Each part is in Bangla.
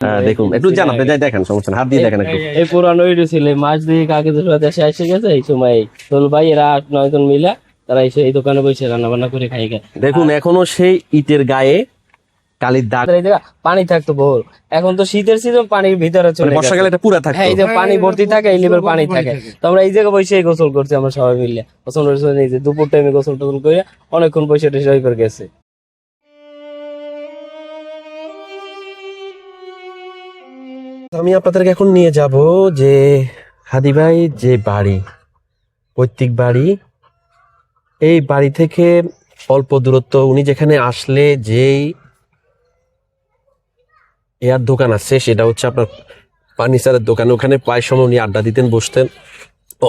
হ্যাঁ, দেখুন একটু জান যাই দেখেন সমস্যা হাত দিয়ে দেখেন একটু। এই পুরানো ইটু ছিল মাস দুই আগে দেশে এসে গেছে এই সময় তোল ভাই এরা আট নয় জন মিলা তারা এসে এই দোকানে বসে রান্না বান্না করে খাই দেখুন এখনও সেই ইটের গায়ে কালির দাগ। আমাদের এই জায়গা পানি থাকতো বহু এখন তো শীতের সিজন পানির ভিতরে চলে মানে বর্ষাকালে এটা পুরা থাকতো। হ্যাঁ এই যে পানি ভর্তি থাকে এই লেভেল পানি থাকে। তো আমরা এই জায়গায় বসে গোসল করছি আমরা সবাই মিলে। গোসল টোসল এই যে দুপুর টাইমে গোসল টোসল করে অনেকক্ষণ বসে টসে করে গেছে। আমি আপনাদেরকে এখন নিয়ে যাব যে হাদি ভাই যে বাড়ি, পৈতৃক বাড়ি, এই বাড়ি থেকে অল্প দূরত্ব উনি যেখানে আসলে যেই এয়ার দোকান আছে, সেটা হচ্ছে আপনার ফার্নিচারের দোকান। ওখানে প্রায় সময় উনি আড্ডা দিতেন, বসতেন।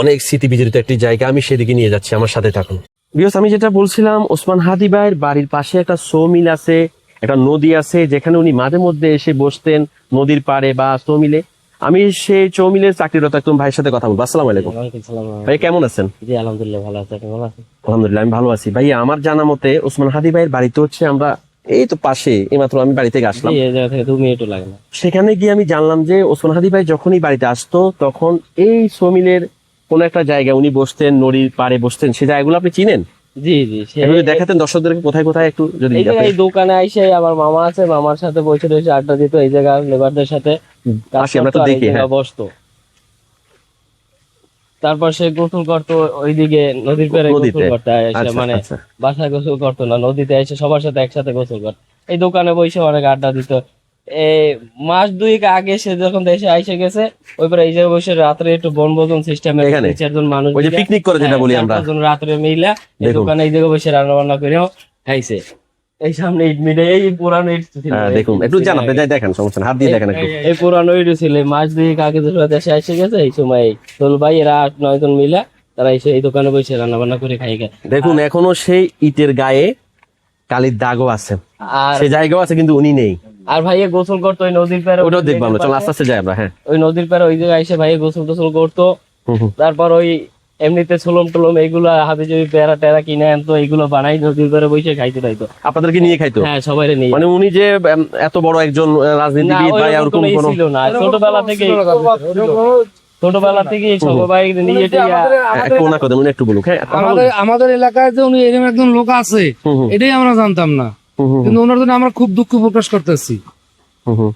অনেক স্মৃতি বিজড়িত একটি জায়গা, আমি সেদিকে নিয়ে যাচ্ছি, আমার সাথে থাকুন। বিকজ আমি যেটা বলছিলাম, ওসমান হাদি ভাইয়ের বাড়ির পাশে একটা সো মিল আছে। একটা নদী আছে যেখানে উনি মাঝে মধ্যে এসে বসতেন নদীর পাড়ে বা সো মিলে আমি সেই চৌমিলের চাকরিরত একদম ভাইয়ের সাথে কথা বলব। আসসালামু আলাইকুম। ভাই কেমন আছেন? জি আলহামদুলিল্লাহ ভালো আছে। আপনি ভালো আছেন? আলহামদুলিল্লাহ আমি ভালো আছি। ভাই আমার জানা মতে ওসমান হাদি ভাইয়ের বাড়িতে হচ্ছে আমরা এই তো পাশে এইমাত্র আমি বাড়ি থেকে আসলাম। সেখানে গিয়ে আমি জানলাম যে ওসমান হাদি ভাই যখনই বাড়িতে আসতো তখন এই সমিলের কোন একটা জায়গায় উনি বসতেন নদীর পাড়ে বসতেন। সেই জায়গাগুলো আপনি চিনেন? জি জি সে দেখাতেন দর্শকদেরকে কোথায় কোথায় একটু যদি এই দোকানে আইসে আমার মামা আছে মামার সাথে বসে রয়েছে আড্ডা দিত এই জায়গা লেবারদের সাথে। আসি, আমরা তো দেখি, হ্যাঁ। বসতো। তারপর সে গোসল করতো ওইদিকে নদীর পেরে গোসল করতে এসে আচ্ছা, মানে আচ্ছা। বাসায় গোসল করতো না নদীতে এসে সবার সাথে একসাথে গোসল করতো। এই দোকানে বসে অনেক আড্ডা দিত মাস দুইক আগে সে যখন দেশে আইসে গেছে ওইবার এই জায়গায় বসে রাত্রে একটু বনভোজন সিস্টেমে এখানে? চারজন মানুষ ওই যে পিকনিক করে যেটা হ্যাঁ, বলি আমরা। পাঁচজন রাত্রে মিলা এই দোকানে এই জায়গায় বসে রান্না বান্না করেও খাইছে। এই সামনে ইট মিলে এই পুরানো ইট ছিল। হ্যাঁ, দেখুন একটু জান আপনি যাই দেখেন সমস্যা হাত দিয়ে দেখেন একটু। এই পুরানো ইট ছিল মাস দুই আগে যে দেশে এসে গেছে এই সময় তোল ভাই এরা আট নয় জন মিলা তারা এসে এই দোকানে বসে রান্না বান্না করে খাই দেখুন এখনও সেই ইটের গায়ে কালির দাগও আছে। আর সেই জায়গাও আছে কিন্তু উনি নেই। আর ভাইয়ে গোসল করতো ওই নদীর পারে ওটাও দেখব আমরা। চল আস্তে আস্তে যাই আমরা হ্যাঁ। ওই নদীর পারে ওই জায়গায় এসে ভাইয়ে গোসল টোসল করতো। তারপর ওই এমনিতে ছোলম টোলম এইগুলো হাতে যদি পেয়ারা টেরা কিনে আনতো এইগুলো বানাই নদীর পারে বসে খাইতে রাইতো আপনাদেরকে নিয়ে খাইতো? হ্যাঁ সবাই নিয়ে। মানে উনি যে এত বড় একজন রাজনীতিবিদ বা ওইরকম এরকম কোনো ছিল না। ছোটবেলা থেকে ছোটবেলা থেকে সবাই নিয়ে একটু উনি একটু বলুক হ্যাঁ আমাদের আমাদের এলাকায় যে উনি এরকম একজন লোক আছে এটাই আমরা জানতাম না। কিন্তু ওনার জন্য আমরা খুব দুঃখ প্রকাশ করতেছি।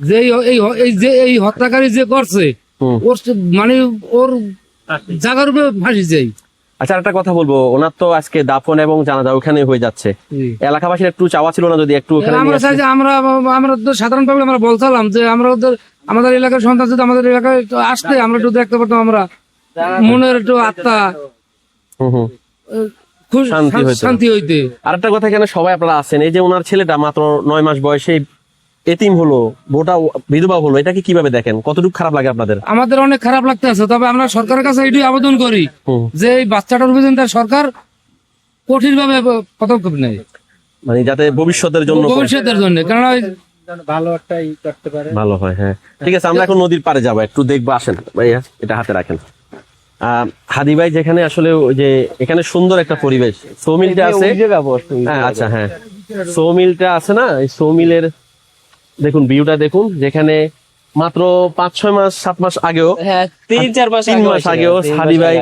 যে এই- যে এই হত্যাকারী যে করছে ওর মানে ওর জায়গার উপরে ফাঁসি যাই আচ্ছা একটা কথা বলব। ওনার তো আজকে দাফন এবং জানাজা ওখানে হয়ে যাচ্ছে। এলাকাবাসীর একটু চাওয়া ছিল না যদি একটু আমরা চাই যে আমরা আমরা তো সাধারণ ভাবে আমরা বলছিলাম যে আমরা ওদের আমাদের এলাকার সন্তান যদি আমাদের এলাকায় আসতে আমরা একটু দেখতে পারতাম আমরা। মনের একটু আত্মা। শান্তি শান- শান্তি হইতে। আরেকটা কথা এখানে সবাই আপনারা আছেন এই যে ওনার ছেলেটা মাত্র নয় মাস বয়সে এতিম হলো বিধবা হলো এটাকে কীভাবে দেখেন? কতটুকু খারাপ লাগে আপনাদের? আমাদের অনেক খারাপ লাগতেছে তবে আমরা সরকারের কাছে এটাই আবেদন করি যে এই বাচ্চাটার উপরে তার সরকার কঠিন ভাবে পদক্ষেপ নেয়। মানে যাতে ভবিষ্যতের জন্য ভবিষ্যতের জন্য কারণ ওই ভালো হয় হ্যাঁ। ঠিক আছে আমরা এখন নদীর পাড়ে যাব একটু দেখব আসেন ভাইয়া এটা হাতে রাখেন। হাদি ভাই যেখানে আসলে ওই যে এখানে সুন্দর একটা পরিবেশ। সৌমিলটা আছে? হ্যাঁ আচ্ছা হ্যাঁ। সৌমিলটা আছে না? এই সৌমিলের দেখুন ভিউটা দেখুন যেখানে মাত্র পাঁচ ছয় মাস সাত মাস আগেও হ্যাঁ তিন চার মাস তিন মাস আগেও মাস ভাই।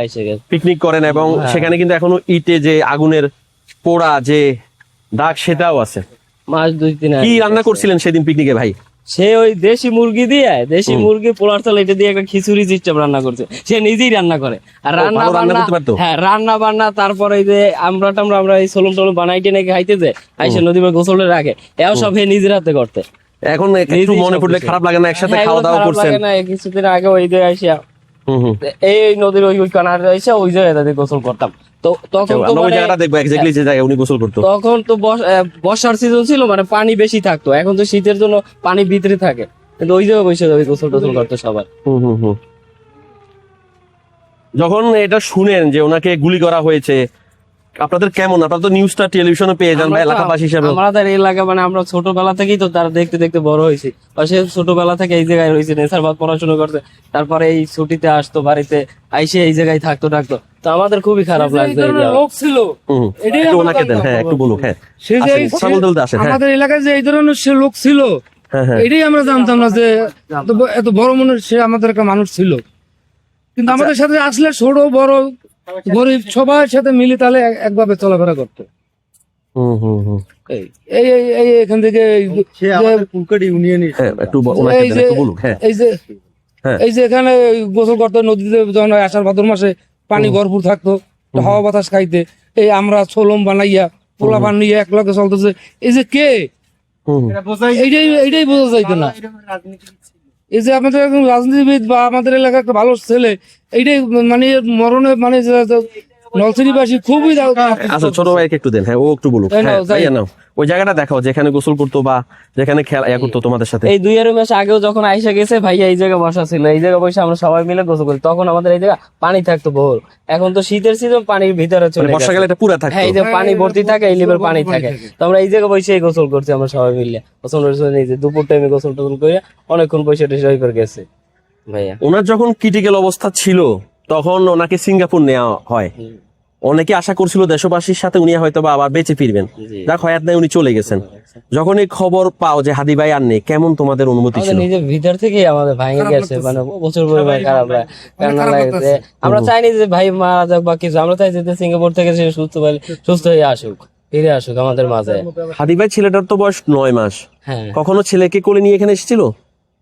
পিকনিক করেন এবং সেখানে কিন্তু এখনও ইটে যে আগুনের পোড়া যে দাগ সেটাও আছে। মাস দুই তিন কি রান্না করছিলেন সেদিন পিকনিকে ভাই? সে ওই দেশি মুরগি দিয়ে দেশি মুরগি পোলার চাল এটা দিয়ে একটা খিচুড়ি সিস্টেম রান্না করছে। সে নিজেই রান্না করে। আর রান্না বান্না হ্যাঁ রান্না বান্না তারপরে যে আমরা টামরা আমরা এই সোলম টোলম বানাইতে নাকি খাইতে যে আইসে নদী বা গোসলের আগে এও সব হে নিজের হাতে করতে। এখন একটু মনে পড়লে খারাপ লাগে না একসাথে হ্যাঁ, খাওয়া দাওয়া করছেন। কিছুদিন আগে ওই যে আইসা এই নদীর ওই ওই কানারে এসে ওই জায়গায় তাদের গোসল করতাম। তো তখন তো ওই মানে- জায়গাটা দেখব এক্স্যাক্টলি যে জায়গায় উনি গোসল করতো। তখন তো বর্ষার সিজন ছিল মানে পানি বেশি থাকতো। এখন তো শীতের জন্য পানি ভিতরে থাকে। কিন্তু ওই জায়গায় বসে যাবে গোসল টোসল করতো সবার হুম হুম হুম। যখন এটা শুনেন যে ওনাকে গুলি করা হয়েছে আপনাদের কেমন? আপনারা তো নিউজটা টেলিভিশনে পেয়ে যান বা এলাকাবাসী হিসাবে। আমাদের এলাকা মানে আমরা ছোটবেলা থেকেই তো তারা দেখতে দেখতে বড় হয়েছি। সে ছোটবেলা থেকে এই জায়গায় রয়েছে নেশারবাদ পড়াশোনা করতে তারপরে এই ছুটিতে আসতো বাড়িতে আইসে এই জায়গায় থাকতো থাকতো তো আমাদের খুবই খারাপ লাগছে এই ধরনের লোক ছিল ওনাকে দেন হ্যাঁ একটু বলুক হ্যাঁ। সে যে হ্যাঁ। আমাদের এলাকায় যে এই ধরনের সে লোক ছিল হ্যাঁ হ্যাঁ। এটাই আমরা জানতাম না যে এত এত বড় মনের সে আমাদের একটা মানুষ ছিল। কিন্তু আমাদের সাথে আসলে ছোট বড় গরিব সবার সাথে মিলে তাহলে একভাবে চলাফেরা করতো। হুম হুম হুম। এই এই এই- এই এখান থেকে এই যে- হ্যাঁ একটু ব- ওনাকে এই যে একটু বলুক হ্যাঁ। এই যে হ্যাঁ। এই যে এখানে গোসল করতে নদীতে যখন আষাঢ় ভাদ্র মাসে পানি ভরপুর থাকতো হাওয়া বাতাস খাইতে এই আমরা ছোলম বানাইয়া পোলা বানিয়ে এক লগে চলতেছে। এই যে কে? এইটাই এইটাই বোঝা যাইতো না। এই যে আমাদের একজন রাজনীতিবিদ বা আমাদের এলাকার একটা ভালো ছেলে, এইটাই মানে মরণে মানে যে- যে খুবই আচ্ছা ছোট ভাইকে একটু দেন। হ্যাঁ ও একটু বলুক। এই হ্যাঁ নাও। ওই জায়গাটা দেখাও যেখানে গোসল করতো বা যেখানে খেলা ইয়া করতো তোমাদের সাথে। এই দুই আড়াই মাস আগেও যখন আইসা গেছে ভাইয়া এই জায়গায় বসা ছিল। এই জায়গায় বসে আমরা সবাই মিলে গোসল করি। তখন আমাদের এই জায়গা পানি থাকতো বহুল। এখন তো শীতের সিজন পানির ভিতরে চলে মানে গেছে। বর্ষাকালে এটা পুরা থাকতো। হ্যাঁ এই যে পানি ভর্তি থাকে এই লেভেল পানি থাকে। তো আমরা এই জায়গায় বসে গোসল করছি আমরা সবাই মিলে। গোসল টোসল নিয়েছি দুপুর টাইমে গোসল টোসল করে অনেকক্ষণ বসে টসে করে গেছে ভাইয়া। ওনার যখন ক্রিটিক্যাল অবস্থা ছিল তখন ওনাকে সিঙ্গাপুর নেওয়া হয়। অনেকে আশা করছিল দেশবাসীর সাথে উনি হয়তো বা আবার বেঁচে ফিরবেন। যাক হয়াত নাই উনি চলে গেছেন। যখন এই খবর পাও যে হাদি ভাই আর নেই কেমন তোমাদের অনুমতি ছিল? নিজের ভিতর থেকেই আমাদের ভাঙে গেছে মানে প্রচুর পরিমাণে খারাপ লাগে। কারণ লাগে লাগতেছে। যে আমরা চাইনি যে ভাই মারা যাক বা কিছু আমরা চাইছি যে সিঙ্গাপুর থেকে সে সুস্থ হয়ে সুস্থ হয়ে আসুক ফিরে আসুক আমাদের মাঝে। হাদি ভাই ছেলেটার তো বয়স নয় মাস। হ্যাঁ। কখনো ছেলেকে কোলে নিয়ে এখানে এসেছিল?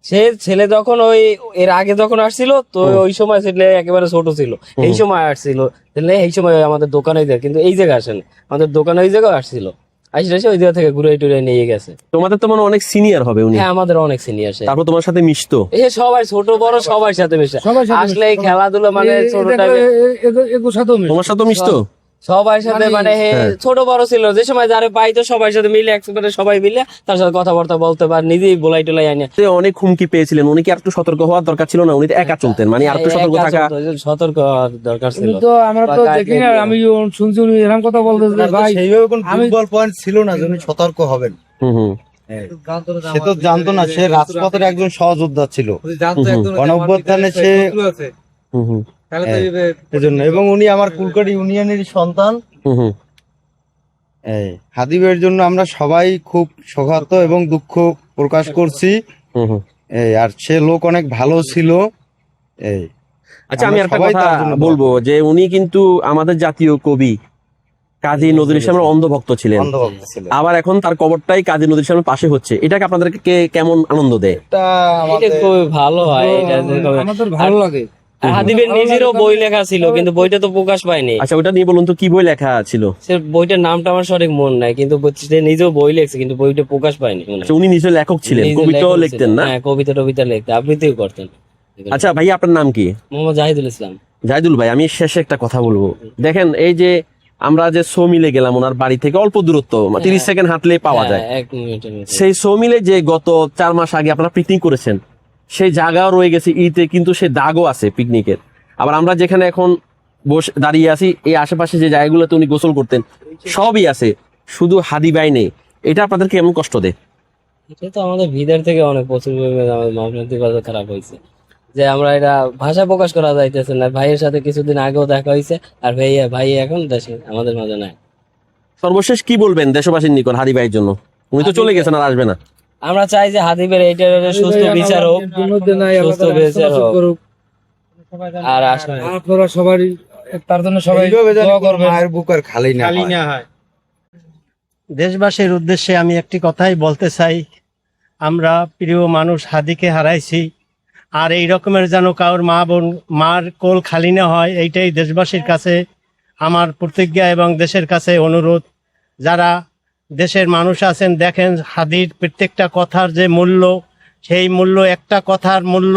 সে ছেলে যখন ওই এর আগে যখন আসছিল তো ওই সময় ছেলে একেবারে ছোট ছিল। এই সময় আসছিল। ছেলে এই সময় আমাদের দোকানে যায় কিন্তু এই জায়গায় আসেন। আমাদের দোকানে ওই জায়গায় আসছিল। আসলে এসে ওই জায়গা থেকে ঘুরে টুরে নিয়ে গেছে। তোমাদের তো মনে অনেক সিনিয়র হবে উনি। হ্যাঁ আমাদের অনেক সিনিয়র সে। তারপর তোমার সাথে মিশতো? এ সবাই ছোট বড় সবার সাথে মেশে। আসলে এই খেলাধুলা মানে ছোট টাইমে সাথেও তোমার সাথে মিশতো? সবার সাথে মানে- মানে হ্যাঁ। ছোট বড় ছিল যে সময় যারা পাইতো সবার সাথে মিলে একসাথে সবাই মিলে তার সাথে কথাবার্তা বলতে পার নিজেই বলাই টলাই আনে যে অনেক হুমকি পেয়েছিলেন উনি কি আর একটু সতর্ক হওয়ার দরকার ছিল না? উনি তো একা চলতেন মানে আর একটু সতর্ক থাকা সতর্ক হওয়ার দরকার ছিল। কিন্তু আমরা তো দেখি না আমি শুনছি উনি এরকম কথা বলতেছে ভাই সেইভাবে কোন ফুটবল পয়েন্ট ছিল না যে উনি সতর্ক হবেন। হুম হুম। সে তো জানতো না সে রাজপথের একজন সহযোদ্ধা ছিল। গণঅভ্যুত্থানে সে হুম হুম। এজন্য। এবং উনি আমার কুলকাটি ইউনিয়নেরই সন্তান। হুম হুম। এই হাদিবের জন্য আমরা সবাই খুব শোকাহত এবং দুঃখ প্রকাশ করছি। এই আর সে লোক অনেক ভালো ছিল। এই আচ্ছা আমি একটা কথা বলব যে উনি কিন্তু আমাদের জাতীয় কবি কাজী নজরুল ইসলামের অন্ধভক্ত ছিলেন। আবার এখন তার কবরটাই কাজী নজরুল ইসলামের পাশে হচ্ছে। এটাকে আপনাদেরকে কে- কেমন আনন্দ দেয়? এটা খুবই ভালো হয় এটা আমাদের ভালো লাগে। হাদিবের নিজেরও বই লেখা ছিল কিন্তু বইটা তো প্রকাশ পায়নি। আচ্ছা ওটা নিয়ে বলুন তো কি বই লেখা ছিল? সে বইটার নামটা আমার সঠিক মন নাই কিন্তু সে নিজেও বই লিখছে কিন্তু বইটা প্রকাশ পায়নি আচ্ছা উনি নিজে লেখক ছিলেন কবিতাও লিখতেন না? হ্যাঁ কবিতা টবিতা লিখতেন আবৃত্তিও করতেন। আচ্ছা ভাই আপনার নাম কি? মোহাম্মদ জাহিদুল ইসলাম। জাহিদুল ভাই আমি শেষে একটা কথা বলব। দেখেন এই যে আমরা যে সো মিলে গেলাম ওনার বাড়ি থেকে অল্প দূরত্ব তিরিশ সেকেন্ড হাঁটলে পাওয়া যায়। হ্যাঁ, মধ্যে। সেই সো মিলে যে গত চার মাস আগে আপনারা পিকনিক করেছেন সেই জায়গাও রয়ে গেছে ইতে কিন্তু সে দাগও আছে পিকনিকের। আবার আমরা যেখানে এখন বসে দাঁড়িয়ে আছি এই আশেপাশে যে জায়গাগুলোতে উনি গোসল করতেন সবই আছে শুধু হাদি বাই নেই। এটা আপনাদেরকে এমন কষ্ট দেয়? এটা তো আমাদের ভিতর থেকে অনেক প্রচুর পরিমাণে আমাদের মানসিক খারাপ হয়েছে। যে আমরা এটা ভাষা প্রকাশ করা যাইতেছে না। ভাইয়ের সাথে কিছুদিন আগেও দেখা হয়েছে আর ভাইয়া ভাই এখন দেশে আমাদের মাঝে নাই। সর্বশেষ কি বলবেন দেশবাসীর নিকট হাদি ভাইয়ের জন্য? উনি তো চলে গেছেন আর আসবে না। আমরা চাই যে হাদিবের এইটার সুস্থ বিচার হোক সুস্থ বিচার হোক। আর আপনারা সবারই তার জন্য সবাই দোয়া করবেন। মায়ের বুক আর খালি না হয়। দেশবাসীর উদ্দেশ্যে আমি একটি কথাই বলতে চাই। আমরা প্রিয় মানুষ হাদিকে হারাইছি আর এই রকমের যেন কারোর মা বোন মার কোল খালি না হয় এইটাই দেশবাসীর কাছে আমার প্রতিজ্ঞা এবং দেশের কাছে অনুরোধ। যারা দেশের মানুষ আছেন, দেখেন হাদির প্রত্যেকটা কথার যে মূল্য, সেই মূল্য, একটা কথার মূল্য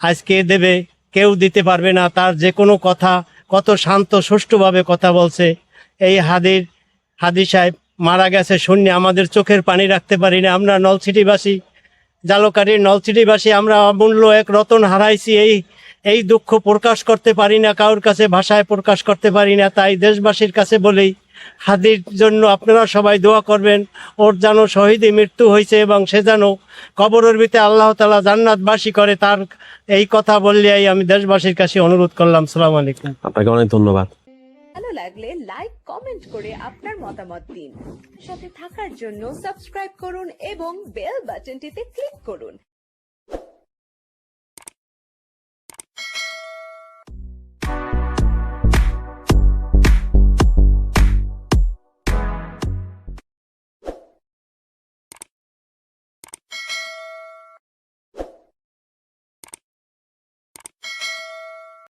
আজকে দেবে, কেউ দিতে পারবে না, তার যে কোনো কথা কত শান্ত, সুষ্ঠুভাবে কথা বলছে। এই হাদির, হাদি সাহেব মারা গেছে শূন্য, আমাদের চোখের পানি রাখতে পারি না, আমরা নলছিটিবাসী। জালকারির নলছিটিবাসী, আমরা অমূল্য এক রতন হারাইছি, এই এই দুঃখ প্রকাশ করতে পারি না, কারোর কাছে ভাষায় প্রকাশ করতে পারি না, তাই দেশবাসীর কাছে বলেই হাদির জন্য আপনারা সবাই দোয়া করবেন। ওর যেন শহীদে মৃত্যু হয়েছে এবং সে যেন কবরের ভিতরে আল্লাহ তালা জান্নাতবাসী করে তার এই কথা বললেই আমি দেশবাসীর কাছে অনুরোধ করলাম। সালাম আলাইকুম। আপনাকে অনেক ধন্যবাদ। ভালো লাগলে লাইক কমেন্ট করে আপনার মতামত দিন। সাথে থাকার জন্য সাবস্ক্রাইব করুন এবং বেল বাটনটিতে ক্লিক করুন।